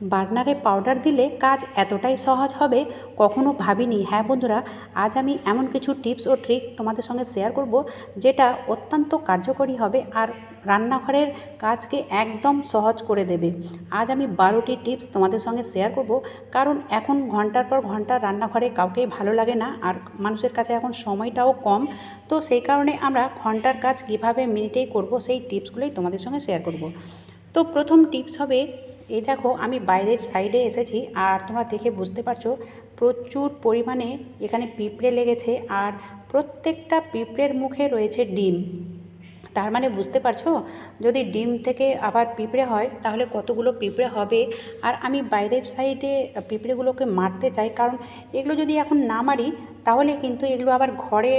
বার্নারে powder দিলে কাজ এতটাই সহজ হবে কখনো ভাবিনি। হ্যাঁ বন্ধুরা, আজ আমি এমন কিছু টিপস ও ট্রিক তোমাদের সঙ্গে শেয়ার করব যেটা অত্যন্ত কার্যকরী হবে আর রান্নাঘরের কাজকে একদম সহজ করে দেবে। আজ আমি বারোটি টিপস তোমাদের সঙ্গে শেয়ার করব, কারণ এখন ঘণ্টার পর ঘণ্টা রান্নাঘরে কাউকেই ভালো লাগে না আর মানুষের কাছে এখন সময়টাও কম। তো সেই কারণে আমরা ঘণ্টার কাজ কীভাবে মিনিটেই করব সেই টিপসগুলোই তোমাদের সঙ্গে শেয়ার করব। তো প্রথম টিপস হবে এই দেখো, আমি বাইরের সাইডে এসেছি আর তোমরা দেখে বুঝতে পারছ প্রচুর পরিমাণে এখানে পিঁপড়ে লেগেছে আর প্রত্যেকটা পিঁপড়ের মুখে রয়েছে ডিম। তার মানে বুঝতে পারছ? যদি ডিম থেকে আবার পিঁপড়ে হয়, তাহলে কতগুলো পিঁপড়ে হবে? আর আমি বাইরের সাইডে পিঁপড়েগুলোকে মারতে চাই, কারণ এগুলো যদি এখন না মারি, তাহলে কিন্তু এগুলো আবার ঘরে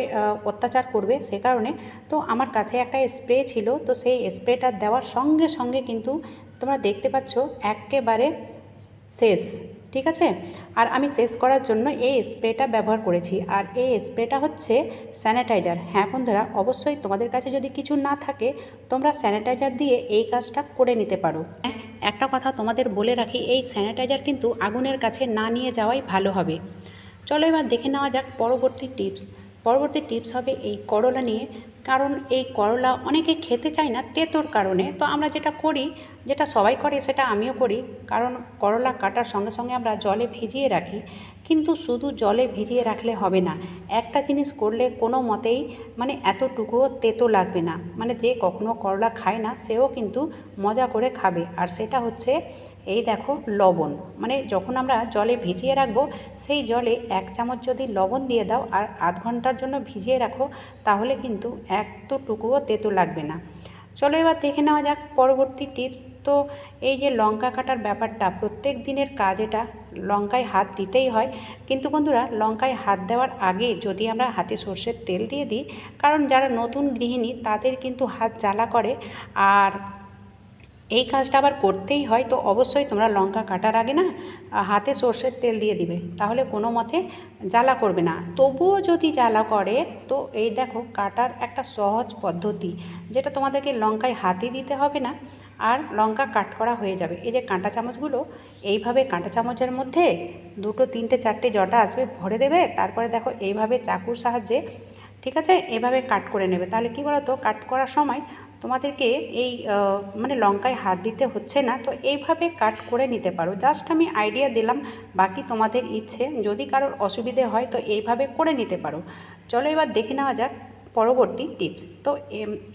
অত্যাচার করবে সে কারণে। তো আমার কাছে একটা স্প্রে ছিল, তো সেই স্প্রেটা দেওয়ার সঙ্গে সঙ্গে কিন্তু তোমরা দেখতে পাচ্ছ একেবারে শেষ, ঠিক আছে? আর আমি শেষ করার জন্য এই স্প্রেটা ব্যবহার করেছি। আর এই স্প্রেটা হচ্ছে স্যানিটাইজার। হ্যাঁ বন্ধুরা, অবশ্যই তোমাদের কাছে যদি কিছু না থাকে, তোমরা স্যানিটাইজার দিয়ে এই কাজটা করে নিতে পারো। হ্যাঁ একটা কথা তোমাদের বলে রাখি, এই স্যানিটাইজার কিন্তু আগুনের কাছে না নিয়ে যাওয়াই ভালো হবে। চলো এবার দেখে নেওয়া যাক পরবর্তী টিপস। পরবর্তী টিপস হবে এই করলা নিয়ে। কারণ এই করলা অনেকে খেতে চায় না তেতোর কারণে। তো আমরা যেটা করি, যেটা সবাই করে সেটা আমিও করি। কারণ করলা কাটার সঙ্গে সঙ্গে আমরা জলে ভিজিয়ে রাখি। কিন্তু শুধু জলে ভিজিয়ে রাখলে হবে না। একটা জিনিস করলে কোনো মতেই মানে এতটুকুও তেতো লাগবে না। মানে যে কখনো করলা খায় না, সেও কিন্তু মজা করে খাবে। আর সেটা হচ্ছে এই দেখো লবণ। মানে যখন আমরা জলে ভিজিয়ে রাখব, সেই জলে এক চামচ যদি লবণ দিয়ে দাও আর আধ ঘণ্টার জন্য ভিজিয়ে রাখো, তাহলে কিন্তু একটুকুও তেতো লাগবে না। চলো এবার দেখে নেওয়া যাক পরবর্তী টিপস। তো এই যে লঙ্কা কাটার ব্যাপারটা, প্রত্যেক দিনের কাজ এটা। লঙ্কায় হাত দিতেই হয়। কিন্তু বন্ধুরা, লঙ্কায় হাত দেওয়ার আগে যদি আমরা হাতে সর্ষের তেল দিয়ে দিই, কারণ যারা নতুন গৃহিণী তাদের কিন্তু হাত জ্বালা করে। আর এই কাজটা আবার করতেই হয়, তো অবশ্যই তোমরা লঙ্কা কাটার আগে না হাতে সর্ষের তেল দিয়ে দিবে। তাহলে কোনো মতে জ্বালা করবে না। তবুও যদি জ্বালা করে, তো এই দেখো, কাটার একটা সহজ পদ্ধতি, যেটা তোমাদেরকে লঙ্কায় হাতে দিতে হবে না। আর লঙ্কা কাট করা হয়ে যাবে। এই যে কাঁটা চামচগুলো, এইভাবে কাঁটা চামচের মধ্যে দুটো, তিনটে, চারটে জটা আসবে, ভরে দেবে, তারপরে দেখো এইভাবে চাকুর সাহায্যে, ঠিক আছে? এভাবে কাট করে নেবে। তাহলে কি বলো তো কাট করার সময় তোমাদেরকে এই মানে লঙ্কায় হাত দিতে হচ্ছে না, তো এইভাবে কাট করে নিতে পারো। জাস্ট আমি আইডিয়া দিলাম, বাকি তোমাদের ইচ্ছে। যদি কারোর অসুবিধে হয়, তো এইভাবে করে নিতে পারো। চলো এবার দেখে নেওয়া যাক পরবর্তী টিপস। তো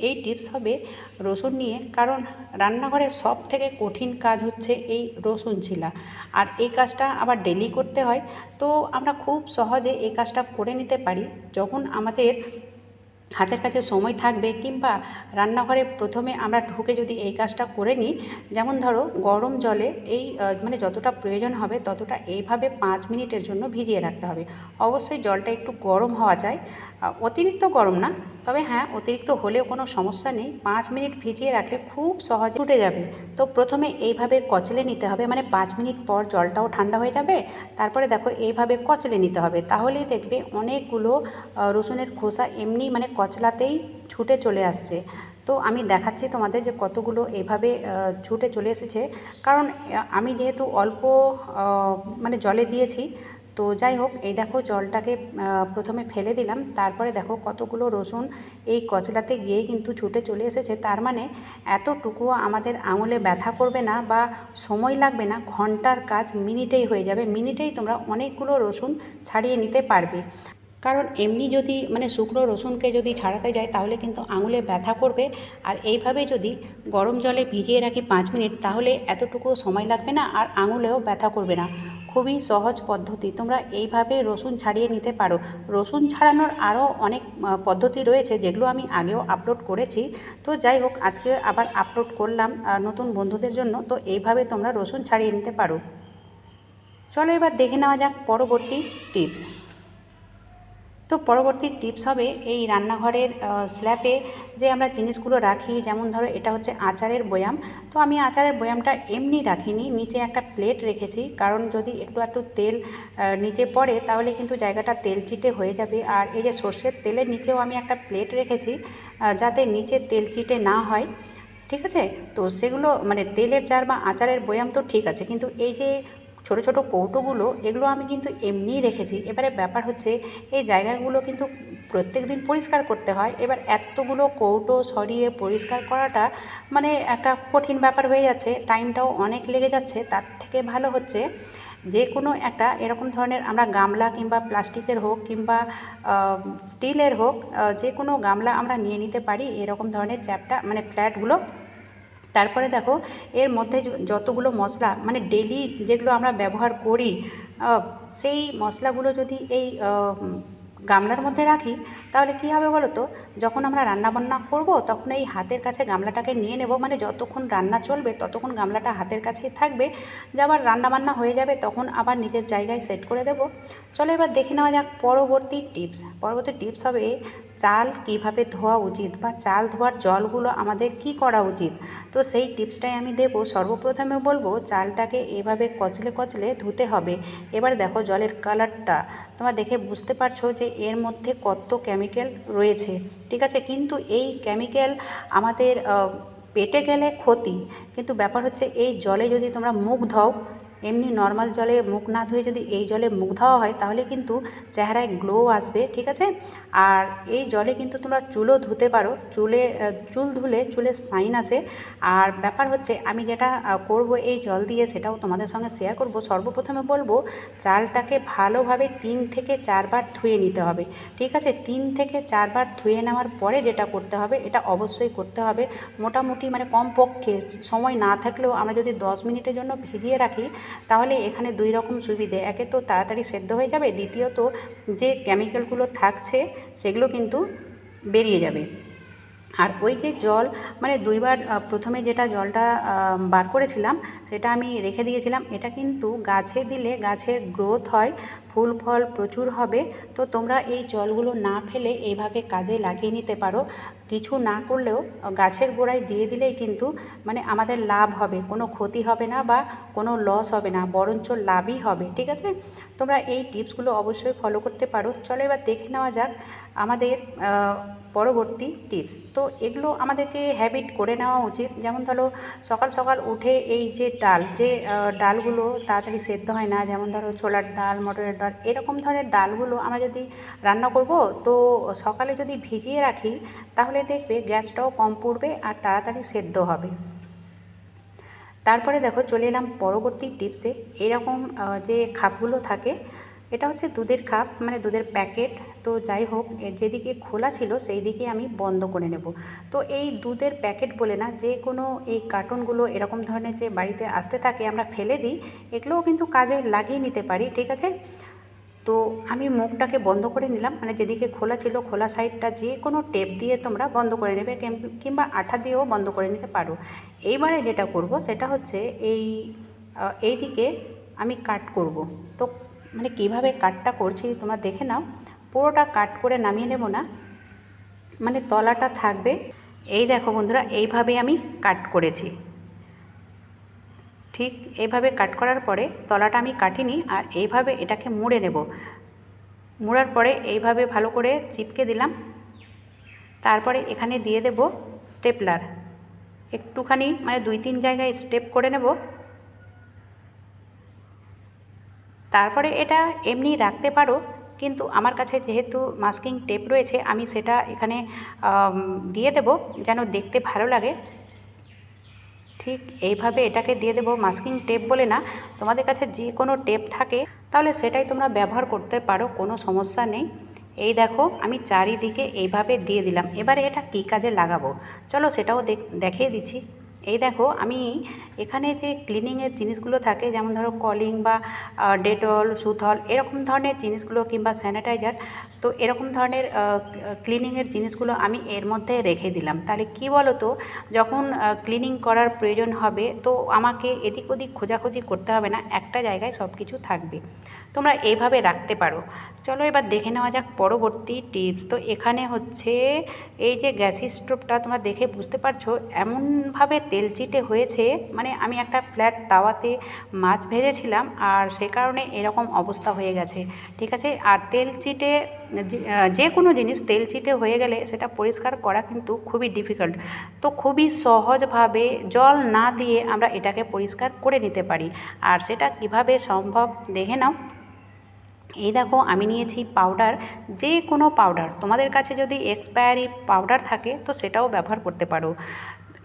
এই টিপস হবে রসুন নিয়ে, কারণ রান্নাঘরের সব থেকে কঠিন কাজ হচ্ছে এই রসুন ছিলা। আর এই কাজটা আবার ডেলি করতে হয়, তো আমরা খুব সহজে এই কাজটা করে নিতে পারি। যখন আমাদের হাতের কাছে সময় থাকবে কিংবা রান্নাঘরে প্রথমে আমরা ঢুকে যদি এই কাজটা করে নিই, যেমন ধরো গরম জলে এই মানে যতটা প্রয়োজন হবে ততটা এইভাবে পাঁচ মিনিটের জন্য ভিজিয়ে রাখতে হবে। অবশ্যই জলটা একটু গরম হওয়া যায়। অতিরিক্ত গরম না, তবে হ্যাঁ অতিরিক্ত হলেও কোনো সমস্যা নেই। পাঁচ মিনিট ভিজিয়ে রাখলে খুব সহজে উঠে যাবে। তো প্রথমে এইভাবে কচলে নিতে হবে মানে পাঁচ মিনিট পর জলটাও ঠান্ডা হয়ে যাবে। তারপরে দেখো, এইভাবে কচলে নিতে হবে। তাহলেই দেখবে অনেকগুলো রসুনের খোসা এমনি মানে কচলাতেই ছুটে চলে আসছে। তো আমি দেখাচ্ছি তোমাদের যে কতগুলো এভাবে ছুটে চলে এসেছে। কারণ আমি যেহেতু অল্প মানে জলে দিয়েছি তো যাই হোক, এই দেখো জলটাকে প্রথমে ফেলে দিলাম। তারপরে দেখো কতগুলো রসুন এই কচলাতে গিয়ে কিন্তু ছুটে চলে এসেছে। তার মানে এতটুকু আমাদের আঙুলে ব্যথা করবে না বা সময় লাগবে না, ঘণ্টার কাজ মিনিটেই হয়ে যাবে। মিনিটেই তোমরা অনেকগুলো রসুন ছাড়িয়ে নিতে পারবে। কারণ এমনি যদি মানে শুকনো রসুনকে যদি ছাড়াতে যায়, তাহলে কিন্তু আঙুলে ব্যথা করবে। আর এইভাবে যদি গরম জলে ভিজিয়ে রাখি পাঁচ মিনিট, তাহলে এতটুকু সময় লাগবে না আর আঙুলেও ব্যথা করবে না। খুবই সহজ পদ্ধতি। তোমরা এইভাবে রসুন ছাড়িয়ে নিতে পারো। রসুন ছাড়ানোর আরও অনেক পদ্ধতি রয়েছে, যেগুলো আমি আগেও আপলোড করেছি। তো যাই হোক, আজকে আবার আপলোড করলাম নতুন বন্ধুদের জন্য। তো এইভাবে তোমরা রসুন ছাড়িয়ে নিতে পারো। চলো এবার দেখে নেওয়া যাক পরবর্তী টিপস। তো পরবর্তী টিপস হবে এই রান্নাঘরের স্ল্যাপে যে আমরা জিনিসগুলো রাখি, যেমন ধরো এটা হচ্ছে আচারের বয়াম। তো আমি আচারের বয়ামটা এমনি রাখিনি, নিচে একটা প্লেট রেখেছি, কারণ যদি একটু একটু তেল নিচে পড়ে তাহলে কিন্তু জায়গাটা তেল চিটে হয়ে যাবে। আর এই যে সর্ষের তেলের নিচেও আমি একটা প্লেট রেখেছি যাতে নিচে তেল চিটে না হয়, ঠিক আছে? তো সেগুলো মানে তেলের জার বা আচারের বয়াম তো ঠিক আছে, কিন্তু এই যে ছোট ছোট কৌটোগুলো, এগুলো আমি কিন্তু এমনিই রেখেছি। এবারে ব্যাপার হচ্ছে, এই জায়গাগুলো কিন্তু প্রত্যেক দিন পরিষ্কার করতে হয়। এবার এতগুলো কৌটো সরিয়ে পরিষ্কার করাটা মানে একটা কঠিন ব্যাপার হয়ে যাচ্ছে। টাইমটাও অনেক লেগে যাচ্ছে। তার থেকে ভালো হচ্ছে যে কোনো একটা এরকম ধরনের আমরা গামলা কিংবা প্লাস্টিকের হোক কিংবা স্টিলের হোক যে কোনো গামলা আমরা নিয়ে নিতে পারি। এরকম ধরনের চ্যাপটা মানে ফ্ল্যাটগুলো তারপরে দেখো, এর মধ্যে যতগুলো মশলা মানে ডেলি যেগুলো আমরা ব্যবহার করি সেই মশলাগুলো যদি এই গামলার মধ্যে রাখি, তাহলে কি হবে বলো তো যখন আমরা রান্নাবান্না করব, তখন এই হাতের কাছে গামলাটাকে নিয়ে নেব। মানে যতক্ষণ রান্না চলবে, ততক্ষণ গামলাটা হাতের কাছেই থাকবে। যে আবার রান্নাবান্না হয়ে যাবে, তখন আবার নিজের জায়গায় সেট করে দেব। চলো এবার দেখে নেওয়া যাক পরবর্তী টিপস পরবর্তী টিপস হবে, চাল কীভাবে ধোয়া উচিত বা চাল ধোয়ার জলগুলো আমাদের কি করা উচিত? তো সেই টিপসটাই আমি দেবো। সর্বপ্রথমে বলব, চালটাকে এভাবে কচলে কচলে ধুতে হবে। এবার দেখো জলের কালারটা তোমরা দেখে বুঝতে পারছ যে এর মধ্যে কত কেমিক্যাল রয়েছে, ঠিক আছে? কিন্তু এই কেমিক্যাল আমাদের পেটে গেলে ক্ষতি, কিন্তু ব্যাপার হচ্ছে এই জলে যদি তোমরা মুখ ধোও এমনি নর্মাল জলে মুখ না ধুয়ে যদি এই জলে মুখ ধোয়া হয়, তাহলে কিন্তু চেহারায় গ্লো আসবে, ঠিক আছে? আর এই জলে কিন্তু তোমরা চুলও ধুতে পারো। চুলে চুল ধুলে চুলে সাইন আসে আর ব্যাপার হচ্ছে আমি যেটা করব এই জল দিয়ে সেটাও তোমাদের সঙ্গে শেয়ার করব। সর্বপ্রথমে বলব, চালটাকে ভালোভাবে তিন থেকে চারবার ধুয়ে নিতে হবে, ঠিক আছে? তিন থেকে চারবার ধুয়ে নেওয়ার পরে যেটা করতে হবে, এটা অবশ্যই করতে হবে। মোটামুটি মানে কমপক্ষে সময় না থাকলেও আমরা যদি দশ মিনিটের জন্য ভিজিয়ে রাখি তাহলে এখানে দুই রকম সুবিধে। একে তো তাড়াতাড়ি সেদ্ধ হয়ে যাবে, দ্বিতীয়ত যে কেমিক্যালগুলো থাকছে সেগুলো কিন্তু বেরিয়ে যাবে। আর ওই যে জল মানে দুইবার প্রথমে যেটা জলটা বার করেছিলাম, সেটা আমি রেখে দিয়েছিলাম। এটা কিন্তু গাছে দিলে গাছের গ্রোথ হয়, ফুল ফল প্রচুর হবে। তো তোমরা এই জলগুলো না ফেলে এইভাবে কাজে লাগিয়ে নিতে পারো। কিছু না করলেও, গাছের গোড়ায় দিয়ে দিলেই কিন্তু মানে আমাদের লাভ হবে। কোনো ক্ষতি হবে না বা কোনো লস হবে না, বরঞ্চ লাভই হবে, ঠিক আছে? তোমরা এই টিপসগুলো অবশ্যই ফলো করতে পারো। চলো এবার দেখে নেওয়া যাক আমাদের পরবর্তী টিপস। তো এগুলো আমাদেরকে হ্যাবিট করে নেওয়া উচিত। যেমন ধরো, সকাল সকাল উঠে এই যে ডাল, যে ডালগুলো তাড়াতাড়ি সেদ্ধ হয় না, যেমন ধরো ছোলার ডাল, মটরের ডাল, এরকম ধরনের ডালগুলো আমরা যদি রান্না করব, তো সকালে যদি ভিজিয়ে রাখি, তাহলে দেখবে গ্যাসটাও কম পড়বে আর তাড়াতাড়ি সেদ্ধ হবে। তারপরে দেখো, চলে এলাম পরবর্তী টিপসে। এরকম যে খাপগুলো থাকে এটা হচ্ছে দুধের কাপ মানে দুধের প্যাকেট তো যাই হোক যেদিকে খোলা ছিল সেই দিকে আমি বন্ধ করে নেব। তো এই দুধের প্যাকেট বলে না, যে কোনো এই কার্টুনগুলো এরকম ধরনের যে বাড়িতে আসতে থাকে, আমরা ফেলে দিই, এগুলোও কিন্তু কাজে লাগিয়ে নিতে পারি, ঠিক আছে? তো আমি মুখটাকে বন্ধ করে নিলাম মানে যেদিকে খোলা ছিল, খোলা সাইডটা যে কোনো টেপ দিয়ে তোমরা বন্ধ করে নেবে কিংবা আঠা দিয়েও বন্ধ করে নিতে পারো। এইবারে যেটা করব, সেটা হচ্ছে এই এই দিকে আমি কাট করব। তো মানে কীভাবে কাটটা করছি তোমরা দেখে নাও, পুরোটা কাট করে নামিয়ে নেব না। মানে তলাটা থাকবে। এই দেখো বন্ধুরা এইভাবে আমি কাট করেছি। ঠিক এইভাবে কাট করার পরে তলাটা আমি কাটিনি আর এইভাবে এটাকে মুড়ে নেব। মুড়ার পরে এইভাবে ভালো করে চিপকে দিলাম। তারপরে এখানে দিয়ে দেব স্টেপলার। একটুখানি মানে দুই তিন জায়গায় স্টেপ করে নেব। তারপরে এটা এমনি রাখতে পারো, কিন্তু আমার কাছে যেহেতু মাস্কিং টেপ রয়েছে, আমি সেটা এখানে দিয়ে দেব যেন দেখতে ভালো লাগে। ঠিক এইভাবে এটাকে দিয়ে দেবো মাস্কিং টেপ বলে না। তোমাদের কাছে যে কোনো টেপ থাকে, তাহলে সেটাই তোমরা ব্যবহার করতে পারো, কোনো সমস্যা নেই। এই দেখো, আমি চারিদিকে এইভাবে দিয়ে দিলাম। এবারে এটা কী কাজে লাগাবো? চলো সেটাও দেখিয়ে দিচ্ছি। এই দেখো, আমি এখানে যে ক্লিনিংয়ের জিনিসগুলো থাকে, যেমন ধরো কলিং বা ডেটল সুথল এরকম ধরনের জিনিসগুলো কিংবা স্যানিটাইজার তো এরকম ধরনের ক্লিনিংয়ের জিনিসগুলো আমি এর মধ্যে রেখে দিলাম। তাহলে কি বলো তো যখন ক্লিনিং করার প্রয়োজন হবে, তো আমাকে এদিক ওদিক খোঁজাখুঁজি করতে হবে না, একটা জায়গায় সব কিছু থাকবে। তোমরা এইভাবে রাখতে পারো। চলো এবার দেখে নেওয়া যাক পরবর্তী টিপস তো এখানে হচ্ছে এই যে গ্যাসের স্টোভটা তোমরা দেখে বুঝতে পারছ, এমনভাবে তেল চিটে হয়েছে মানে আমি একটা ফ্ল্যাট তাওয়াতে মাছ ভেজেছিলাম আর সে কারণে এরকম অবস্থা হয়ে গেছে, ঠিক আছে? আর তেল চিটে যে- কোনো জিনিস তেল চিটে হয়ে গেলে সেটা পরিষ্কার করা কিন্তু খুবই ডিফিকাল্ট তো খুবই সহজভাবে জল না দিয়ে আমরা এটাকে পরিষ্কার করে নিতে পারি। আর সেটা কীভাবে সম্ভব দেখে নাও। এই দেখো, আমি নিয়েছি পাউডার যে কোনো পাউডার তোমাদের কাছে যদি এক্সপায়ারি পাউডার থাকে, তো সেটাও ব্যবহার করতে পারো।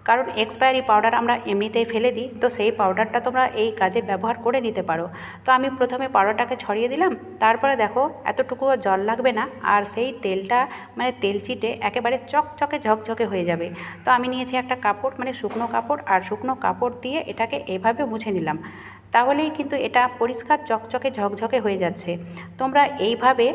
কারণ এক্সপায়ারি পাউডার আমরা এমনিতেই ফেলে দিই, তো সেই পাউডারটা তোমরা এই কাজে ব্যবহার করে নিতে পারো। তো আমি প্রথমে পাউডারটাকে ছড়িয়ে দিলাম, তারপরে দেখো, এতটুকুও জল লাগবে না, আর সেই তেলটা মানে তেল চিটে একেবারে চকচকে ঝকঝকে হয়ে যাবে। তো আমি নিয়েছি একটা কাপড় মানে শুকনো কাপড়, আর শুকনো কাপড় দিয়ে এটাকে এভাবে মুছে নিলাম। তাহলেই কিন্তু এটা পরিষ্কার চকচকে ঝকঝকে হয়ে যাচ্ছে। তোমরা এইভাবে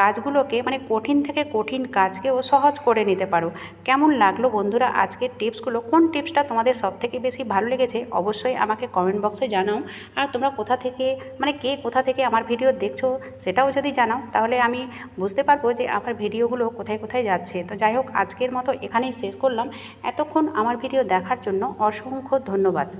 কাজগুলোকে মানে কঠিন থেকে কঠিন কাজকেও সহজ করে নিতে পারো। কেমন লাগল বন্ধুরা আজকের টিপসগুলো? কোন টিপসটা তোমাদের সব থেকে বেশি ভালো লেগেছে? অবশ্যই আমাকে কমেন্ট বক্সে জানাও। আর তোমরা কোথা থেকে মানে কে কোথা থেকে আমার ভিডিও দেখছ সেটাও যদি জানাও, তাহলে আমি বুঝতে পারব যে আমার ভিডিওগুলো কোথায় কোথায় যাচ্ছে। তো যাই হোক, আজকের মতো এখানেই শেষ করলাম। এতক্ষণ আমার ভিডিও দেখার জন্য অসংখ্য ধন্যবাদ।